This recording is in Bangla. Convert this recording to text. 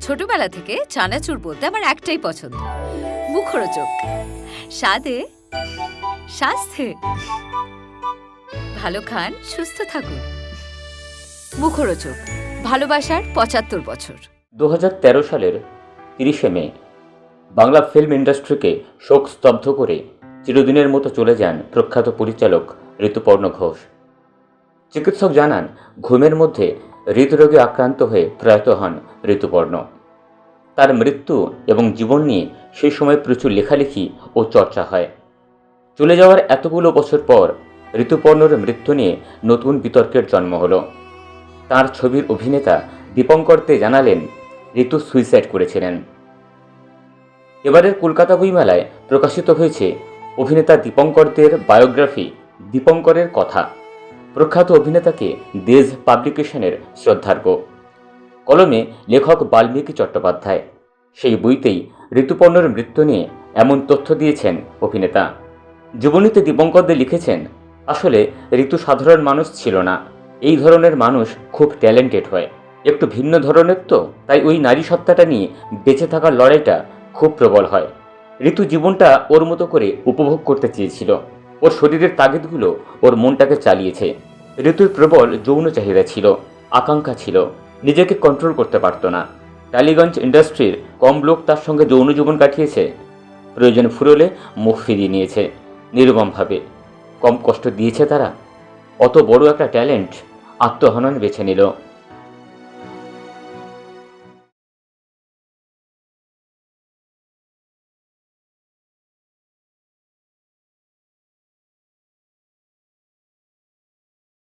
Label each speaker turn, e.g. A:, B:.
A: ছোটবেলা থেকে চানাচুর বলতে আমার একটাই পছন্দ। মুখরোচক। স্বাদে, স্বাস্থ্যে। ভালো খান, সুস্থ থাকুন। মুখরোচক। ভালোবাসার পঁচাত্তর বছর।
B: দু হাজার তেরো সালের তিরিশে মে, বাংলা ফিল্ম ইন্ডাস্ট্রিকে শোক স্তব্ধ করে চিরদিনের মতো চলে যান প্রখ্যাত পরিচালক ঋতুপর্ণ ঘোষ। চিকিৎসক জানান, ঘুমের মধ্যে হৃদরোগে আক্রান্ত হয়ে প্রয়াত হন ঋতুপর্ণ। তার মৃত্যু এবং জীবন নিয়ে সেই সময় প্রচুর লেখালেখি ও চর্চা হয়। চলে যাওয়ার এতগুলো বছর পর ঋতুপর্ণর মৃত্যু নিয়ে নতুন বিতর্কের জন্ম হলো। তার ছবির অভিনেতা দীপঙ্কর দে জানালেন, ঋতু সুইসাইড করেছিলেন। এবারের কলকাতা বইমেলায় প্রকাশিত হয়েছে অভিনেতা দীপঙ্কর দের বায়োগ্রাফি দীপঙ্করের কথা। প্রখ্যাত অভিনেতাকে দেজ পাবলিকেশনের শ্রদ্ধার্ঘ। কলমে লেখক বাল্মীকি চট্টোপাধ্যায়। সেই বইতেই ঋতুপর্ণর মৃত্যু নিয়ে এমন তথ্য দিয়েছেন অভিনেতা। জীবনীতে দীপঙ্করদে লিখেছেন, আসলে ঋতু সাধারণ মানুষ ছিল না। এই ধরনের মানুষ খুব ট্যালেন্টেড হয়। একটু ভিন্ন ধরনের তো, তাই ওই নারী সত্তাটা নিয়ে বেঁচে থাকার লড়াইটা খুব প্রবল হয়। ঋতু জীবনটা ওর মতো করে উপভোগ করতে চেয়েছিল। ওর শরীরের তাগিদগুলো ওর মনটাকে চালিয়েছে। ঋতুর প্রবল যৌন চাহিদা ছিল, আকাঙ্ক্ষা ছিল, নিজেকে কন্ট্রোল করতে পারতো না। টালিগঞ্জ ইন্ডাস্ট্রির কম লোক তার সঙ্গে যৌন জীবন কাটিয়েছে। প্রয়োজন ফুরলে মুখ ফিরিয়ে নিয়েছে, নির্মমভাবে। কম কষ্ট দিয়েছে তারা। অত বড় একটা ট্যালেন্ট আত্মহনন বেছে নিল।